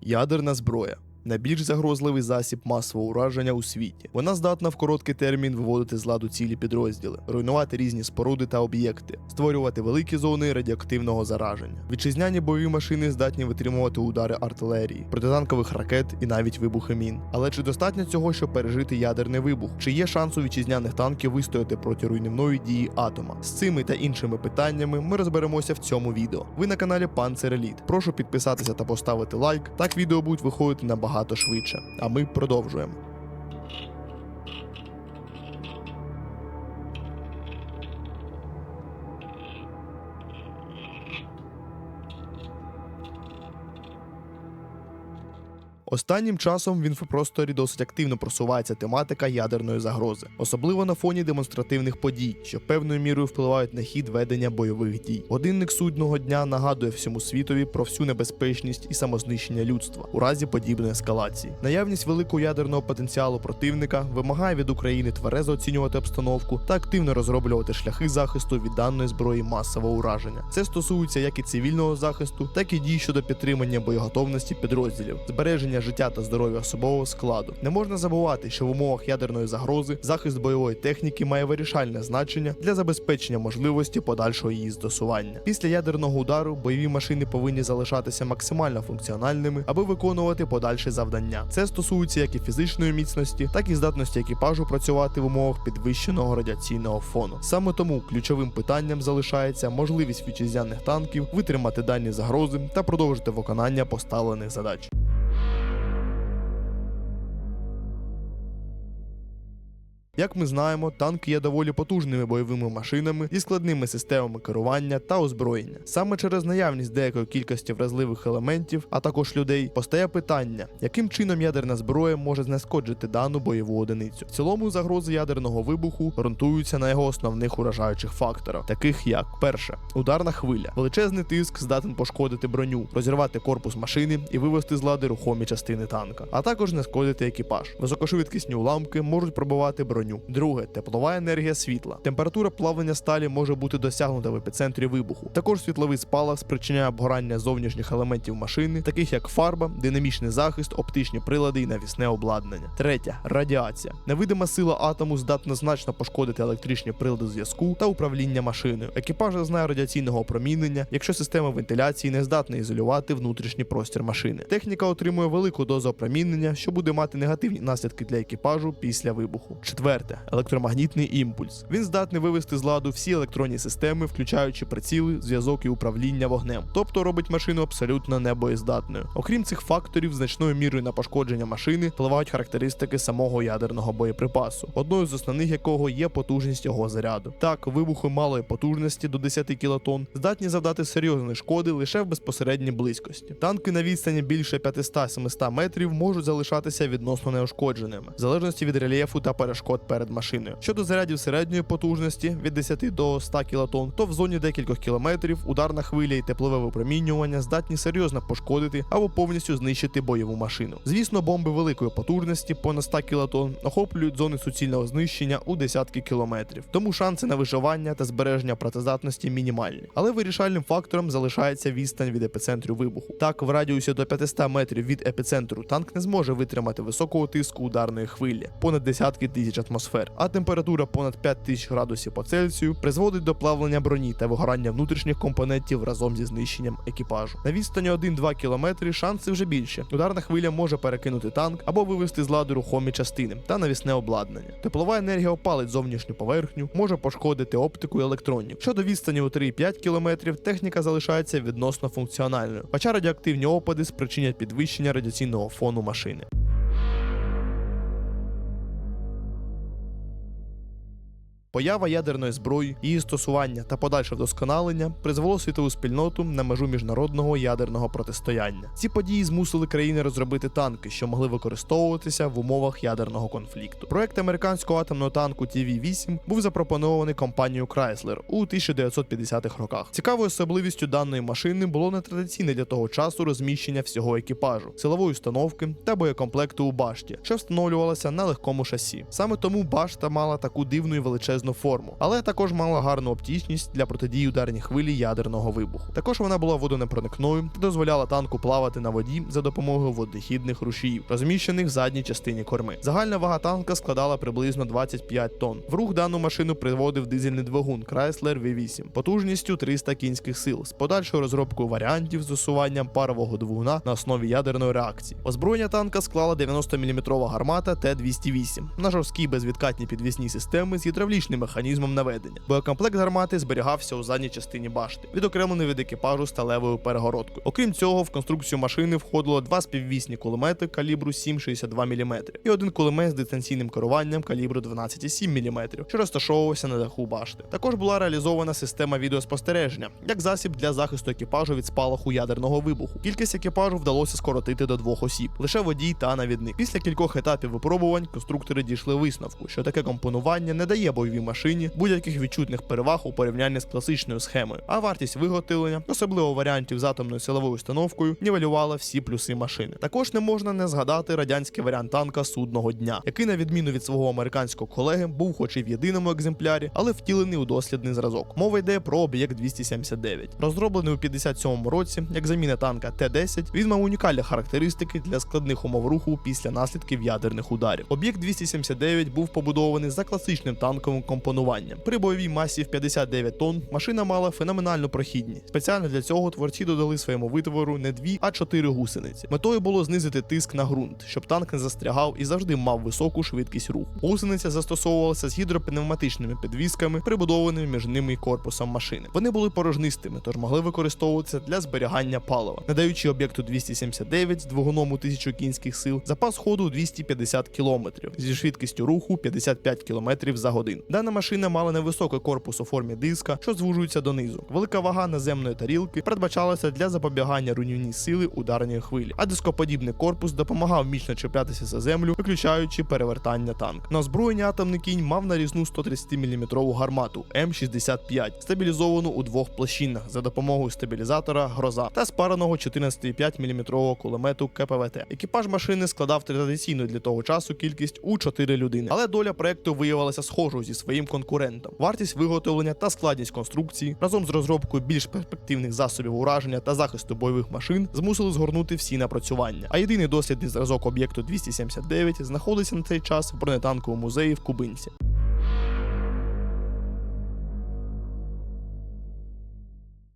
Ядерна зброя. Найбільш загрозливий засіб масового ураження у світі. Вона здатна в короткий термін виводити з ладу цілі підрозділи, руйнувати різні споруди та об'єкти, створювати великі зони радіоактивного зараження. Вітчизняні бойові машини здатні витримувати удари артилерії, протитанкових ракет і навіть вибухи мін. Але чи достатньо цього, щоб пережити ядерний вибух? Чи є шанс у вітчизняних танків вистояти проти руйнівної дії атома? З цими та іншими питаннями ми розберемося в цьому відео. Ви на каналі Панцер Еліт. Прошу підписатися та поставити лайк. Так відео будуть виходити набагато швидше. А ми продовжуємо. Останнім часом в інфопросторі досить активно просувається тематика ядерної загрози, особливо на фоні демонстративних подій, що певною мірою впливають на хід ведення бойових дій. Годинник судного дня нагадує всьому світові про всю небезпечність і самознищення людства у разі подібної ескалації. Наявність великого ядерного потенціалу противника вимагає від України тверезо оцінювати обстановку та активно розроблювати шляхи захисту від даної зброї масового ураження. Це стосується як і цивільного захисту, так і дій щодо підтримання боєготовності підрозділів, збереження життя та здоров'я особового складу. Не можна забувати, що в умовах ядерної загрози захист бойової техніки має вирішальне значення для забезпечення можливості подальшого її застосування. Після ядерного удару бойові машини повинні залишатися максимально функціональними, аби виконувати подальші завдання. Це стосується як і фізичної міцності, так і здатності екіпажу працювати в умовах підвищеного радіаційного фону. Саме тому ключовим питанням залишається можливість вітчизняних танків витримати дані загрози та продовжити виконання поставлених задач. Як ми знаємо, танки є доволі потужними бойовими машинами зі складними системами керування та озброєння. Саме через наявність деякої кількості вразливих елементів, а також людей, постає питання, яким чином ядерна зброя може знешкоджити дану бойову одиницю. В цілому загрози ядерного вибуху ґрунтуються на його основних уражаючих факторах, таких як перше ударна хвиля, величезний тиск здатен пошкодити броню, розірвати корпус машини і вивести з лади рухомі частини танка, а також знешкодити екіпаж. Високошвидкісні уламки можуть пробивати броню. Друге теплова енергія світла. Температура плавлення сталі може бути досягнута в епіцентрі вибуху. Також світловий спалах спричиняє обгорання зовнішніх елементів машини, таких як фарба, динамічний захист, оптичні прилади і навісне обладнання. Третє радіація. Невидима сила атому здатна значно пошкодити електричні прилади зв'язку та управління машиною. Екіпаж зазнає радіаційного опромінення, якщо система вентиляції не здатна ізолювати внутрішній простір машини. Техніка отримує велику дозу опромінення, що буде мати негативні наслідки для екіпажу після вибуху. Четверте електромагнітний імпульс. Він здатний вивести з ладу всі електронні системи, включаючи приціли, зв'язок і управління вогнем, тобто робить машину абсолютно небоєздатною. Окрім цих факторів, значною мірою на пошкодження машини впливають характеристики самого ядерного боєприпасу, одною з основних якого є потужність його заряду. Так, вибухи малої потужності до 10 кілотон здатні завдати серйозної шкоди лише в безпосередній близькості. Танки на відстані більше 500-700 метрів можуть залишатися відносно неушкодженими, в залежності від рельєфу та перешкод перед машиною. Щодо зарядів середньої потужності від 10 до 100 кілотон, то в зоні декількох кілометрів ударна хвиля і теплове випромінювання здатні серйозно пошкодити або повністю знищити бойову машину. Звісно, бомби великої потужності понад 100 кілотон охоплюють зони суцільного знищення у десятки кілометрів, тому шанси на виживання та збереження працездатності мінімальні. Але вирішальним фактором залишається відстань від епіцентру вибуху. Так, в радіусі до 500 метрів від епіцентру танк не зможе витримати високого тиску ударної хвилі понад десятки тисяч атмосфер, а температура понад 5000 градусів по Цельсію призводить до плавлення броні та вигорання внутрішніх компонентів разом зі знищенням екіпажу. На відстані 1-2 кілометри шанси вже більше. Ударна хвиля може перекинути танк або вивести з ладу рухомі частини та навісне обладнання. Теплова енергія опалить зовнішню поверхню, може пошкодити оптику і електроніку. Щодо відстані у 3-5 кілометрів, техніка залишається відносно функціональною, хоча радіоактивні опади спричинять підвищення радіаційного фону машини. Поява ядерної зброї, її стосування та подальше вдосконалення призвело світову спільноту на межу міжнародного ядерного протистояння. Ці події змусили країни розробити танки, що могли використовуватися в умовах ядерного конфлікту. Проект американського атомного танку TV-8 був запропонований компанією Chrysler у 1950-х роках. Цікавою особливістю даної машини було нетрадиційне для того часу розміщення всього екіпажу, силової установки та боєкомплекту у башті, що встановлювалася на легкому шасі. Саме тому башта мала таку дивну і величезну бомбезну форму, але також мала гарну оптічність для протидії ударній хвилі ядерного вибуху. Також вона була водонепроникною та дозволяла танку плавати на воді за допомогою водохідних рушіїв, розміщених в задній частині корми. Загальна вага танка складала приблизно 25 тонн. В рух дану машину приводив дизельний двигун Chrysler V8 потужністю 300 кінських сил з подальшою розробкою варіантів з застосуванням парового двигуна на основі ядерної реакції. Озброєння танка склала 90-мм гармата Т-208 на жорсткій безвідкатній підвісній системи з гідравлічним механізмом наведення. Боєкомплект гармати зберігався у задній частині башти, відокремлений від екіпажу сталевою перегородкою. Окрім цього, в конструкцію машини входило два співвісні кулемети калібру 7,62 мм і один кулемет з дистанційним керуванням калібру 12,7 мм, що розташовувався на даху башти. Також була реалізована система відеоспостереження як засіб для захисту екіпажу від спалаху ядерного вибуху. Кількість екіпажу вдалося скоротити до двох осіб, лише водій та навідник. Після кількох етапів випробувань конструктори дійшли висновку, що таке компонування не дає бойовій машині будь-яких відчутних переваг у порівнянні з класичною схемою, а вартість виготовлення, особливо варіантів з атомною силовою установкою, нівелювала всі плюси машини. Також не можна не згадати радянський варіант танка судного дня, який, на відміну від свого американського колеги, був хоч і в єдиному екземплярі, але втілений у дослідний зразок. Мова йде про об'єкт 279. Розроблений у 57-му році як заміна танка Т-10, він мав унікальні характеристики для складних умов руху після наслідків ядерних ударів. Об'єкт 279 був побудований за класичним танковим компонуванням. При бойовій масі в 59 тонн машина мала феноменальну прохідність. Спеціально для цього творці додали своєму витвору не дві, а чотири гусениці. Метою було знизити тиск на ґрунт, щоб танк не застрягав і завжди мав високу швидкість руху. Гусениця застосовувалася з гідропневматичними підвісками, прибудованими між ними і корпусом машини. Вони були порожнистими, тож могли використовуватися для зберігання палива, надаючи об'єкту 279 з двигуном у 1000 кінських сил запас ходу у 250 км зі швидкістю руху 55 км за годину. Дана машина мала невисокий корпус у формі диска, що звужується донизу. Велика вага наземної тарілки передбачалася для запобігання руйнівній сили ударної хвилі, а дископодібний корпус допомагав міцно чіплятися за землю, виключаючи перевертання танк. На озброєння атомний кінь мав нарізну 130 мм гармату М65, стабілізовану у двох площинах за допомогою стабілізатора гроза та спареного 14,5 мм кулемету КПВТ. Екіпаж машини складав традиційну для того часу кількість у 4 людини, але доля проекту виявилася схожою зі своїм конкурентом. Вартість виготовлення та складність конструкції разом з розробкою більш перспективних засобів ураження та захисту бойових машин змусили згорнути всі напрацювання. А єдиний дослідний зразок об'єкту 279 знаходиться на цей час в бронетанковому музеї в Кубинці.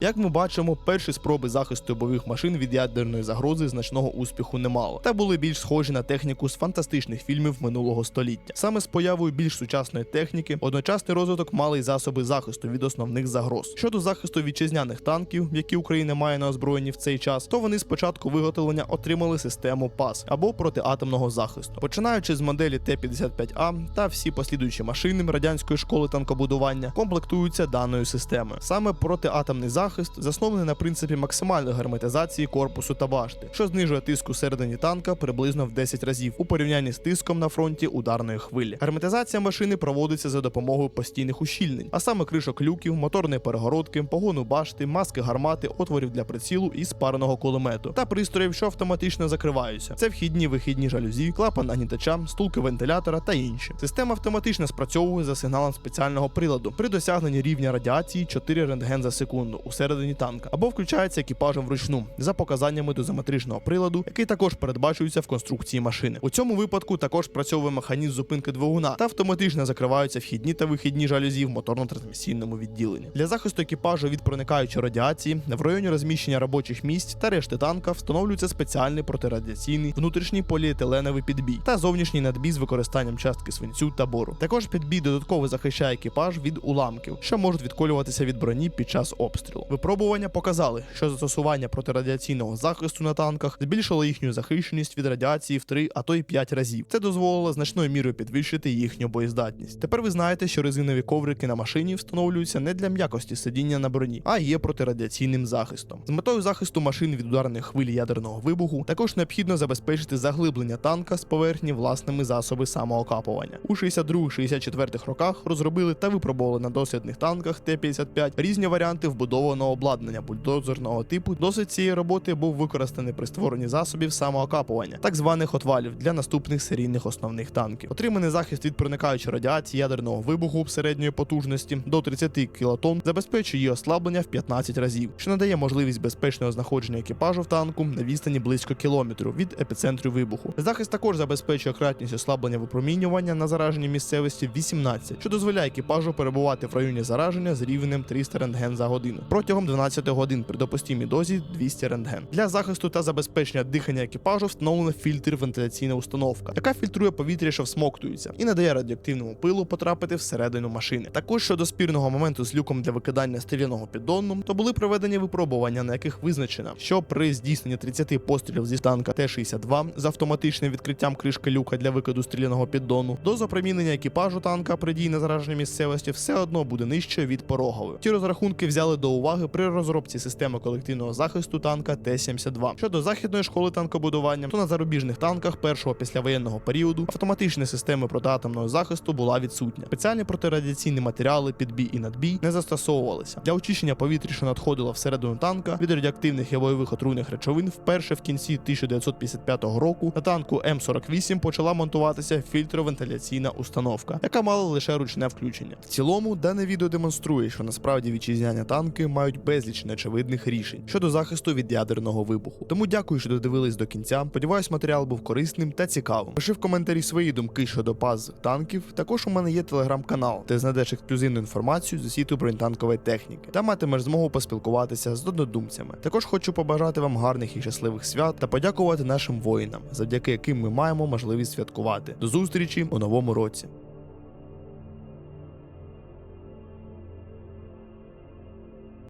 Як ми бачимо, перші спроби захисту бойових машин від ядерної загрози значного успіху не мало, та були більш схожі на техніку з фантастичних фільмів минулого століття. Саме з появою більш сучасної техніки, одночасний розвиток мали й засоби захисту від основних загроз. Щодо захисту вітчизняних танків, які Україна має на озброєнні в цей час, то вони спочатку виготовлення отримали систему ПАС або протиатомного захисту, починаючи з моделі Т-55А та всі послідуючі машини радянської школи танкобудування комплектуються даною системою. Саме протиатомний захист заснований на принципі максимальної герметизації корпусу та башти, що знижує тиск у середині танка приблизно в 10 разів у порівнянні з тиском на фронті ударної хвилі. Герметизація машини проводиться за допомогою постійних ущільнень, а саме кришок люків, моторної перегородки, погону башти, маски гармати, отворів для прицілу і спареного кулемету та пристроїв, що автоматично закриваються. Це вхідні вихідні жалюзі, клапан нагнітача, стулки вентилятора та інші. Система автоматично спрацьовує за сигналом спеціального приладу при досягненні рівня радіації 4 рентген за секунду усередині танка, або включається екіпажем вручну за показаннями дозиметричного приладу, який також передбачується в конструкції машини. У цьому випадку також працьовує механізм зупинки двигуна та автоматично закриваються вхідні та вихідні жалюзі в моторно-трансмісійному відділенні. Для захисту екіпажу від проникаючої радіації в районі розміщення робочих місць та решти танка встановлюється спеціальний протирадіаційний внутрішній поліетиленовий підбій та зовнішній надбій з використанням частки свинцю та бору. Також підбій додатково захищає екіпаж від уламків, що можуть відколюватися від броні під час обстрілу. Випробування показали, що застосування протирадіаційного захисту на танках збільшило їхню захищеність від радіації в 3, а то й 5 разів. Це дозволило значною мірою підвищити їхню боєздатність. Тепер ви знаєте, що резинові коврики на машині встановлюються не для м'якості сидіння на броні, а є протирадіаційним захистом. З метою захисту машин від ударних хвиль ядерного вибуху також необхідно забезпечити заглиблення танка з поверхні власними засоби самоокапування. У 62-64 роках розробили та випробували на дослідних танках Т-55 різні варіанти вбудованого модифікованого обладнання бульдозерного типу, досвід цієї роботи був використаний при створенні засобів самоокапування, так званих отвалів для наступних серійних основних танків. Отриманий захист від проникаючої радіації ядерного вибуху середньої потужності до 30 кілотон забезпечує її ослаблення в 15 разів, що надає можливість безпечного знаходження екіпажу в танку на відстані близько кілометру від епіцентру вибуху. Захист також забезпечує кратність ослаблення випромінювання на зараженій місцевості 18, що дозволяє екіпажу перебувати в районі зараження з рівнем 300 рентген за годину протягом 12 годин при допустимій дозі 200 рентген. Для захисту та забезпечення дихання екіпажу встановлена фільтр вентиляційна установка, яка фільтрує повітря, що всмоктується, і не дає радіоактивному пилу потрапити всередину машини. Також щодо спірного моменту з люком для викидання стріляного піддону, то були проведені випробування, на яких визначено, що при здійсненні 30 пострілів зі танка Т-62 з автоматичним відкриттям кришки люка для викиду стріляного піддону, доза промінення екіпажу танка при дії на зараженій місцевості все одно буде нижче від порогової. Ті розрахунки взяли до уваги при розробці системи колективного захисту танка Т-72. Щодо західної школи танкобудування, то на зарубіжних танках першого післявоєнного періоду автоматична система протиатомного захисту була відсутня. Спеціальні протирадіаційні матеріали підбій і надбій не застосовувалися для очищення повітря, що надходило всередину танка від радіоактивних і бойових отруйних речовин. Вперше в кінці 1955 року на танку М48 почала монтуватися фільтровентиляційна установка, яка мала лише ручне включення. В цілому, дане відео демонструє, що насправді вітчизняні танки мають безліч неочевидних рішень щодо захисту від ядерного вибуху. Тому дякую, що додивились до кінця. Сподіваюсь, матеріал був корисним та цікавим. Пиши в коментарі свої думки щодо баз танків. Також у мене є телеграм-канал, де знайдеш ексклюзивну інформацію з світу бронетанкової техніки та матимеш змогу поспілкуватися з однодумцями. Також хочу побажати вам гарних і щасливих свят та подякувати нашим воїнам, завдяки яким ми маємо можливість святкувати. До зустрічі у новому році.